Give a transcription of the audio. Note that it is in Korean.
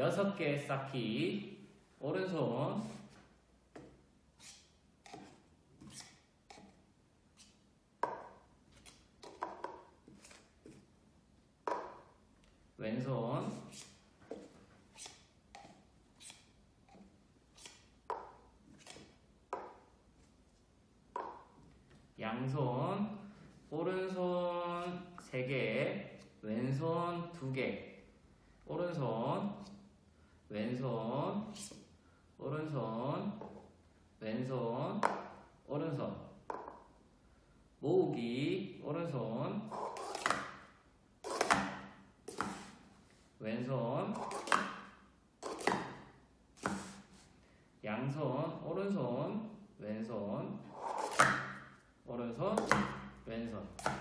여섯 개 쌓기. 오른손. 왼손. 양손. 오른손 세 개, 왼손 두 개. 오른손 왼손 오른손 왼손 오른손. 모으기 오른손 왼손 양손 오른손 왼손 오른손 왼손.